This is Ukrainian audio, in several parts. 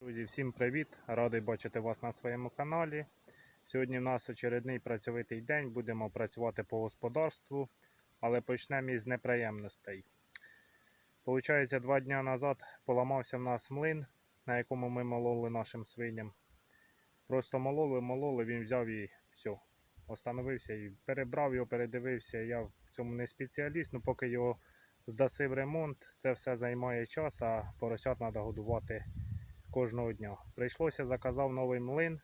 Друзі, всім привіт! Радий бачити вас на своєму каналі. Сьогодні в нас очередний працьовитий день. Будемо працювати по господарству, але почнемо із неприємностей. Получається, два дні назад поламався в нас млин, на якому ми мололи нашим свиням. Просто мололи, мололи, він взяв і все. Остановився і перебрав його, передивився. Я в цьому не спеціаліст, ну поки його здаси в ремонт, це все займає час, а поросят треба годувати кожного дня. Прийшлося, заказав новий млин.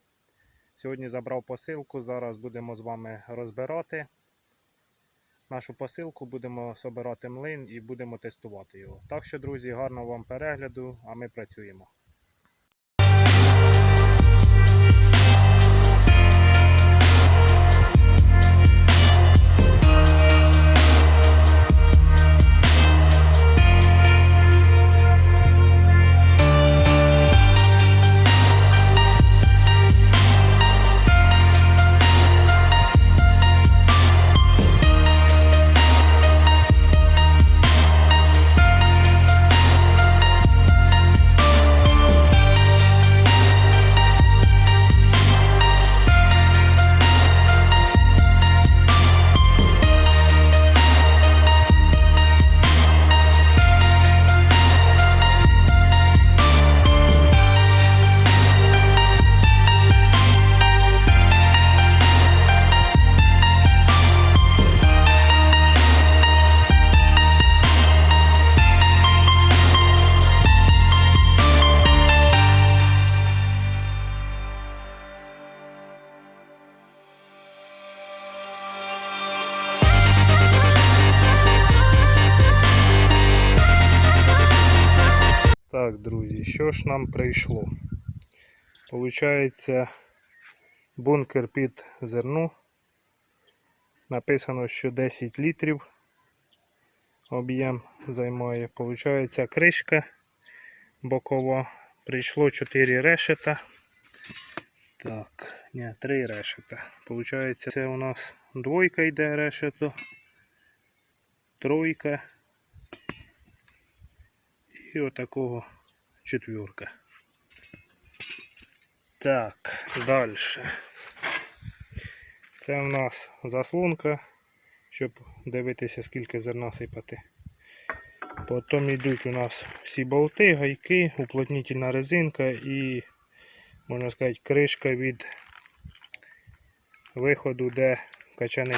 Сьогодні забрав посилку. Зараз будемо з вами розбирати нашу посилку, будемо собирати млин і будемо тестувати його. Так що, друзі, гарного вам перегляду, а ми працюємо. Друзі, що ж нам прийшло? Получається бункер під зерно. Написано, що 10 літрів об'єм займає. Получається кришка бокова. Прийшло 4 решета. Так, ні, 3 решета. Получається, це у нас двойка йде решето, тройка і отакого четвірка. Так, далі. Це у нас заслонка, щоб дивитися, скільки зерна сипати. Потім йдуть у нас всі болти, гайки, уплотнительна резинка і, можна сказати, кришка від виходу, де качани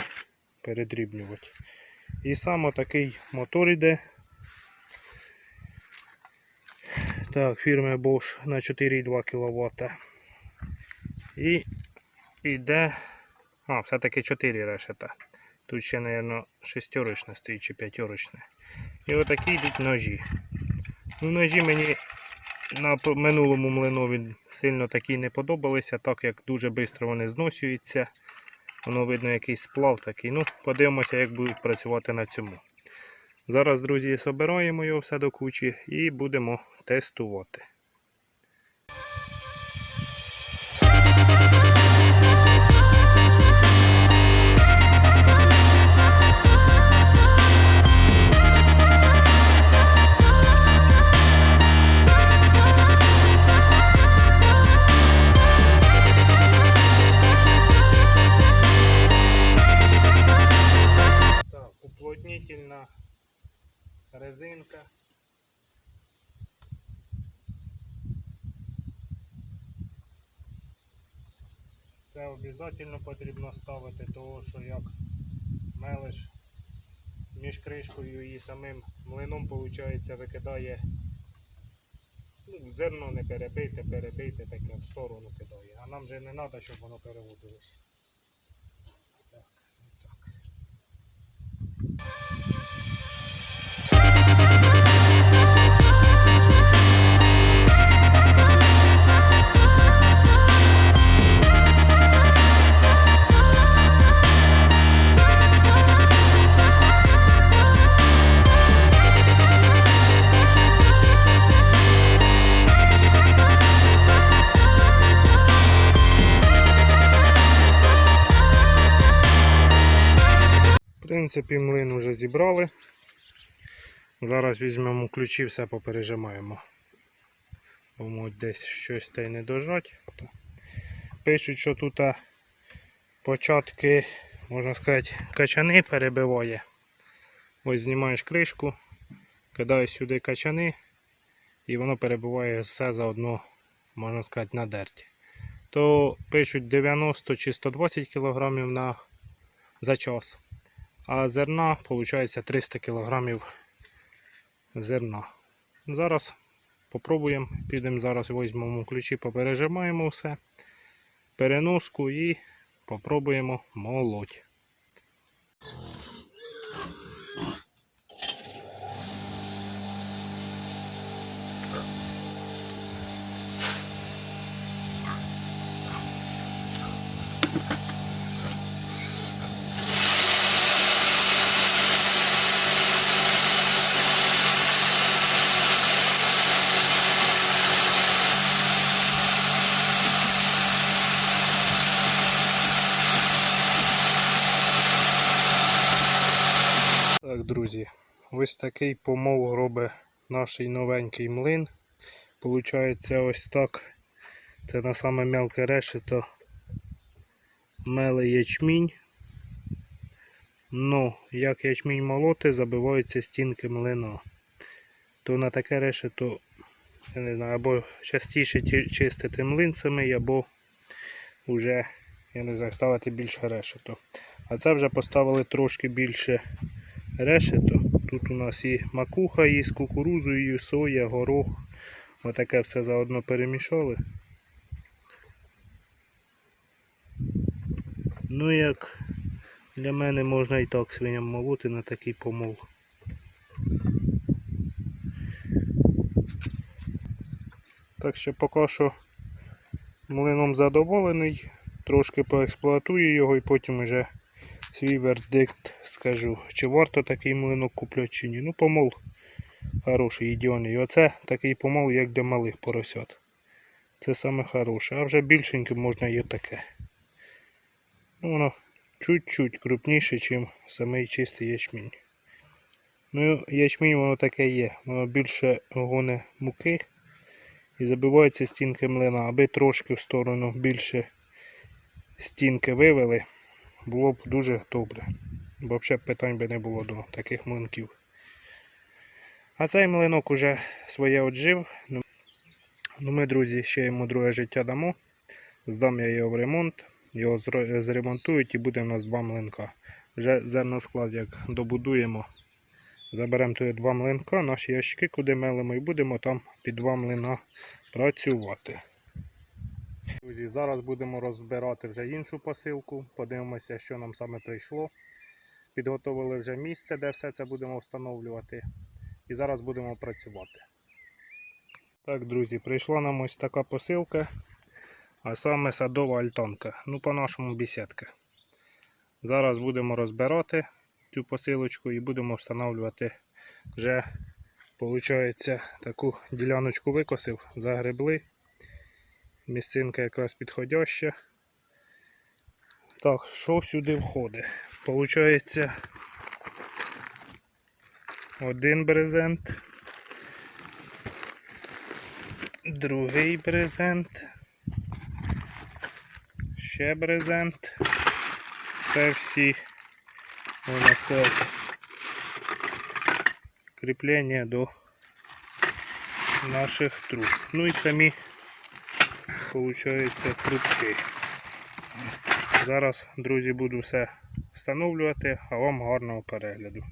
передрібнювати. І саме такий мотор йде. Так, фірми Bosch на 4,2 кВт. І йде. А, все-таки 4 решета. Тут ще, мабуть, шестерочне стоїть чи п'ятерочне. І отакі йдуть ножі. Ну, ножі мені на минулому млинові сильно такі не подобалися, так як дуже швидко вони зносюються. Воно видно якийсь сплав такий. Ну, подивимося, як будуть працювати на цьому. Зараз, друзі, собираємо його все до кучі і будемо тестувати. Обов'язково потрібно ставити, того що як мелиш між кришкою і самим млином, виходить, викидає ну, зерно не перебийте, перебийте, таке в сторону кидає. А нам же не треба, щоб воно переводилось. Принципі, млин вже зібрали. Зараз візьмемо ключі, все попережимаємо. бо можуть десь щось та й не дожать. Пишуть, що тут початки, можна сказати, качани перебиває. Ось знімаєш кришку, кидаєш сюди качани, і воно перебиває все заодно, можна сказати, на дерті. То пишуть 90 чи 120 кг на, за час. А зерна, виходить, 300 кг зерна. Зараз попробуємо, підемо зараз візьмемо ключі, попережимаємо все, переноску і попробуємо молоть. Так, друзі, ось такий помол робить наш новенький млин. Получається ось так. Це на саме мелке решето меле ячмінь. Ну, як ячмінь молоти, забиваються стінки млина. То на таке решето, я не знаю, або частіше чистити млин самий, або вже, я не знаю, ставити більше решето. А це вже поставили трошки більше решето. Тут у нас і макуха, і з кукурузою, і соя, горох. Отаке все заодно перемішали. Ну як для мене можна і так свиням молоти на такий помол. Так що поки що млином задоволений, трошки поексплуатую його і потім вже свій вердикт скажу. Чи варто такий млинок купляти чи ні. Ну, помол хороший, ідеальний. Оце такий помол, як для малих поросят. Це саме хороше. А вже більшеньке можна і таке. Ну, воно чуть-чуть крупніше, ніж самий чистий ячмінь. Ну, ячмінь воно таке є. Воно більше гоне муки і забиваються стінки млина, аби трошки в сторону більше стінки вивели було б дуже добре. Бо взагалі питань би не було до таких млинків. А цей млинок уже своє отжив. Ну, ну, ми, друзі, ще йому друге життя дамо. Здам я його в ремонт, його зремонтують і буде в нас два млинка. Вже зерносклад як добудуємо. Заберемо туди два млинка, наші ящики, куди мелимо, і будемо там під два млина працювати. Друзі, зараз будемо розбирати вже іншу посилку. Подивимося, що нам саме прийшло. Підготовили вже місце, де все це будемо встановлювати. І зараз будемо працювати. Так, друзі, прийшла нам ось така посилка, а саме садова альтанка. Ну, по-нашому бісідка. Зараз будемо розбирати цю посилочку і будемо встановлювати вже, виходить, таку діляночку викосив, загребли. Місцинка якраз підходяща. Так, що сюди входить? Получається один брезент, другий брезент, ще брезент. Це всі, можна сказати, кріплення до наших труб. Ну і самі получається трубки. Зараз, друзі, буду все встановлювати, а вам гарного перегляду.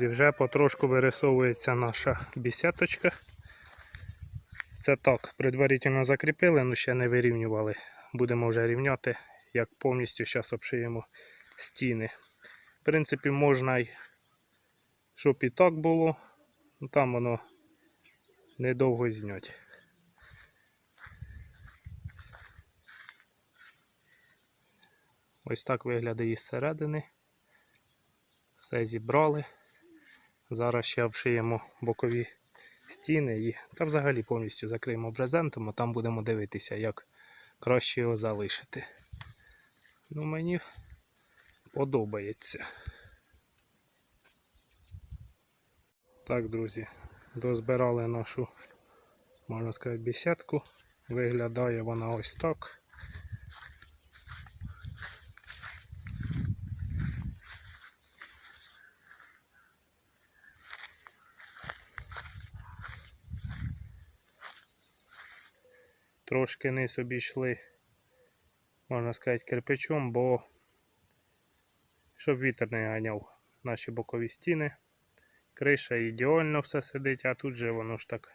Вже потрошку вирисовується наша бісяточка. Це так, предварительно закріпили, але ще не вирівнювали. Будемо вже рівняти, як повністю зараз обшиємо стіни. В принципі, можна й, щоб і так було, ну там воно недовго знять. Ось так виглядає із середини. Все зібрали. Зараз ще обшиємо бокові стіни та взагалі повністю закриємо брезентом, а там будемо дивитися, як краще його залишити. Ну, мені подобається. Так, друзі, дозбирали нашу, можна сказати, бесідку. Виглядає вона ось так. Трошки низ обійшли, можна сказати, кирпичом, бо щоб вітер не ганяв наші бокові стіни. Криша ідеально все сидить, а тут же воно ж так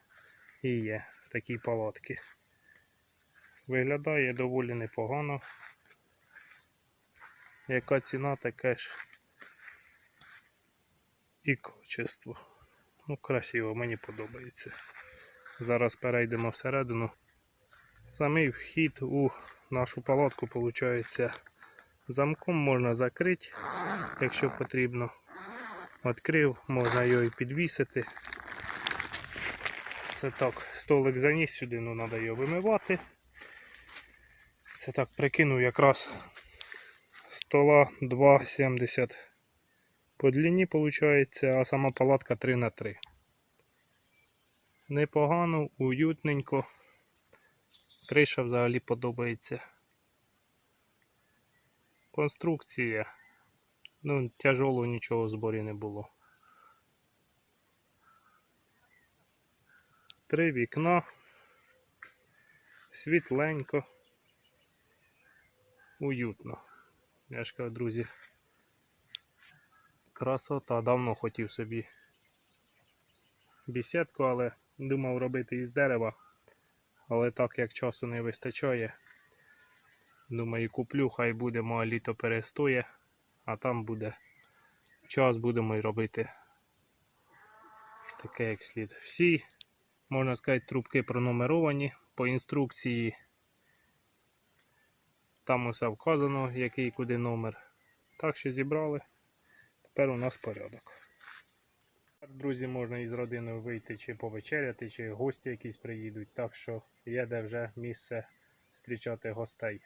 і є, такі палатки. Виглядає доволі непогано. Яка ціна, таке ж і качество. Ну, красиво, мені подобається. Зараз перейдемо всередину. Самий вхід у нашу палатку виходить замком можна закрити, якщо потрібно. Відкрив, можна його і підвісити. Це так, столик заніс сюди, ну треба його вимивати. Це так прикинув якраз стола 2,70 по длині виходить, а сама палатка 3 на 3 Непогано, уютненько. Криша взагалі подобається. Конструкція. Ну, тяжело нічого в зборі не було. Три вікна. Світленько. Уютно. Я ж кажу, друзі. Красота. Давно хотів собі бісідку, але думав робити із дерева. Але так як часу не вистачає, думаю, куплю, хай буде, моє літо перестоє, а там буде час, будемо й робити таке як слід. Всі, можна сказати, трубки пронумеровані по інструкції. Там усе вказано, який куди номер. Так що зібрали. Тепер у нас порядок. Друзі, можна із родиною вийти чи повечеряти, чи гості якісь приїдуть. Так що є де вже місце зустрічати гостей.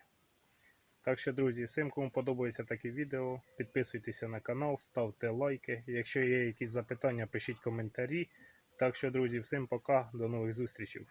Так що, друзі, всім, кому подобається таке відео, підписуйтеся на канал, ставте лайки. Якщо є якісь запитання, пишіть коментарі. Так що, друзі, всім пока, до нових зустрічей.